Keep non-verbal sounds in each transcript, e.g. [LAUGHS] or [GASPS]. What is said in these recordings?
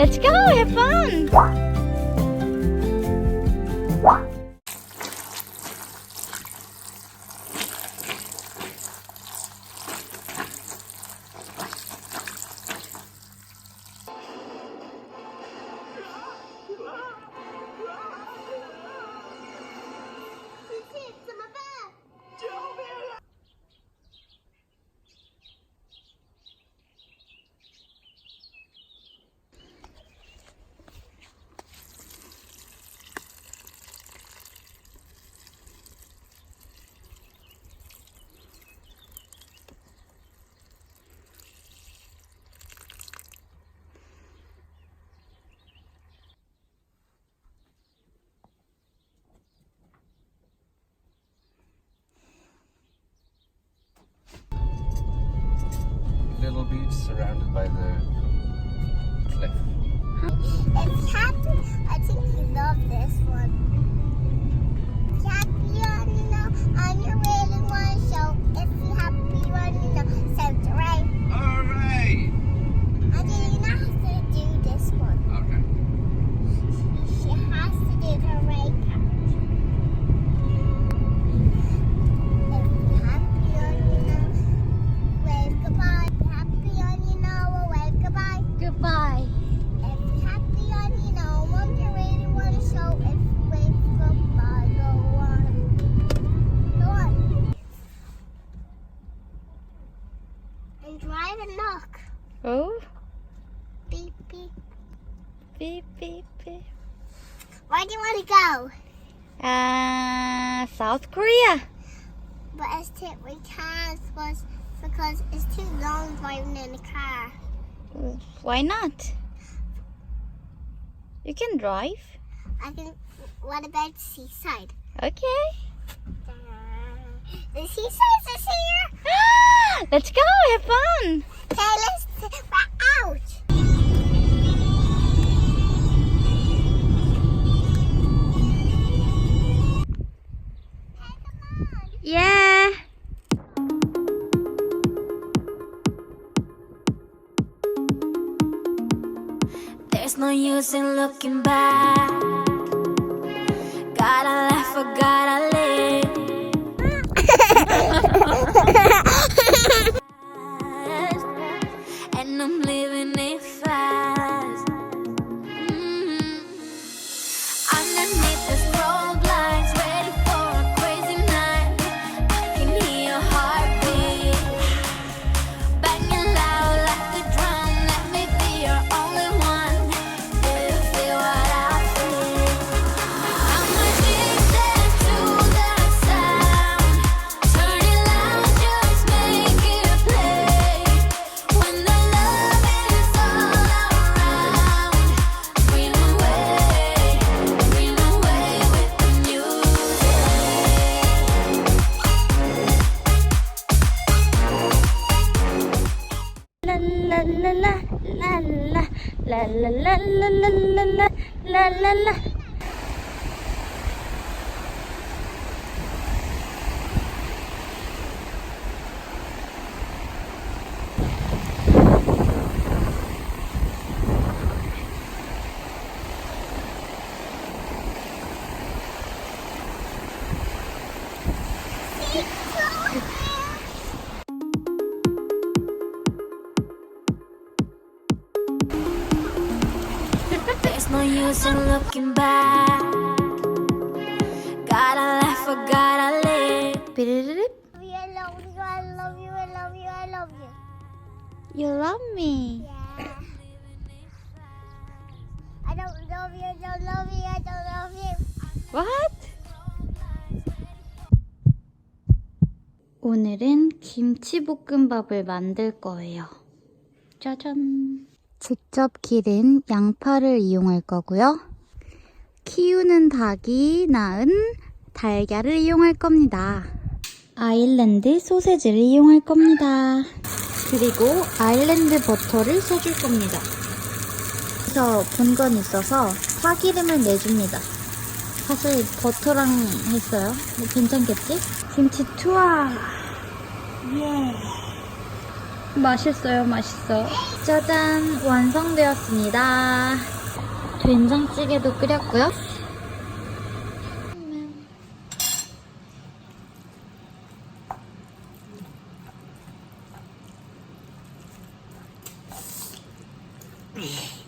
Let's go, have fun. Surrounded by the cliff. If happy, I think you love this one. If happy on you know, on your really one show. If you happy on you know, sounds right. Alright! Beep, beep, beep. Where do you want to go? Uh, South Korea. But it's too, we can't was because it's too long driving in the car. Why not? You can drive. I can. What about seaside? Okay. The seaside is here. [GASPS] Let's go, have fun. Okay, let's back out. Use in looking back. Gotta laugh or gotta live. لا لا Yeah. In looking back. Gotta laugh or gotta live. Biririp. I love you, I love you, I love you, I love you. You love me. Yeah. I don't love you, I don't love you, I don't love you. What? 오늘은 김치볶음밥을 만들 거예요. 짜잔. 직접 기른 양파를 이용할 거고요. 키우는 닭이 낳은 달걀을 이용할 겁니다. 아일랜드 소세지를 이용할 겁니다. 그리고 아일랜드 버터를 써줄 겁니다. 그래서 분건 있어서 파기름을 내줍니다. 사실 버터랑 했어요. 괜찮겠지? 김치 투하. 예. 맛있어요, 맛있어. 짜잔, 완성되었습니다. 된장찌개도 끓였고요. Yummy.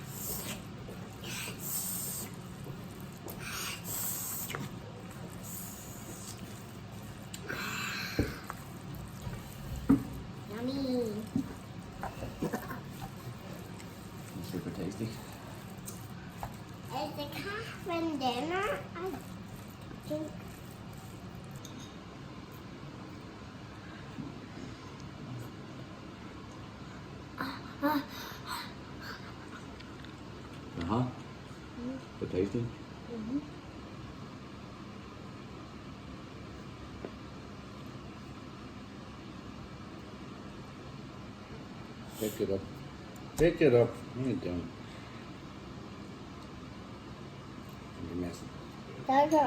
Uh huh. The tasting? Mm-hmm. Pick it up. Pick it up. What are you doing? You're messing. Those are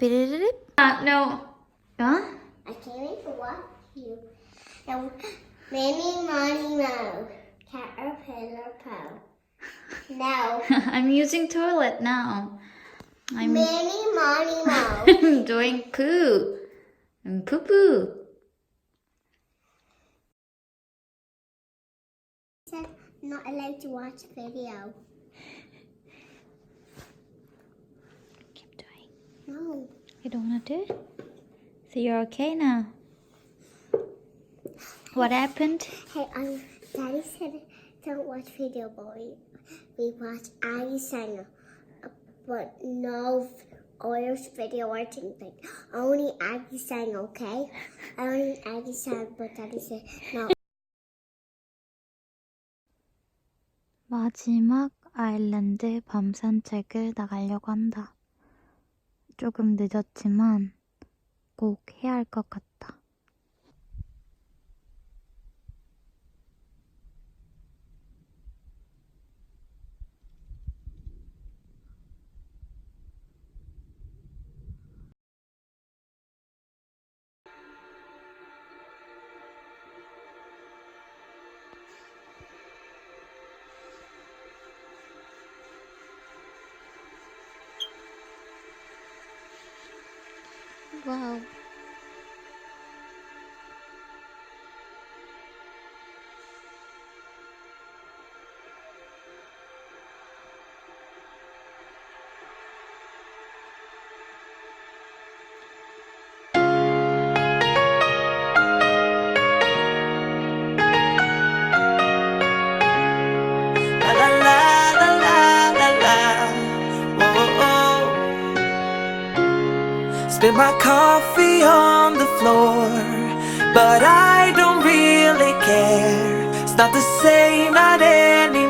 already. Uh, no. Huh? I can't wait for what you. Minnie, Money, Mo. Caterpillar, Po. Now, [LAUGHS] I'm using toilet now. I'm, Minnie, Money, Mo. I'm doing poo. I'm poo poo. said not allowed to watch video. Keep doing. No. You don't want to do? So you're okay now? What happened? Hey, um, Daddy said don't watch video, but we, we watch Sanger. Uh, But no Irish video or anything. Only Aggie Sang, okay? Only Aggie Sang, but Daddy said no. 마지막 아일랜드 밤 산책을 나가려고 한다. 조금 늦었지만 꼭 해야 할 것 같다. 哇哦。Spill my coffee on the floor, but I don't really care. It's not the same, not anymore.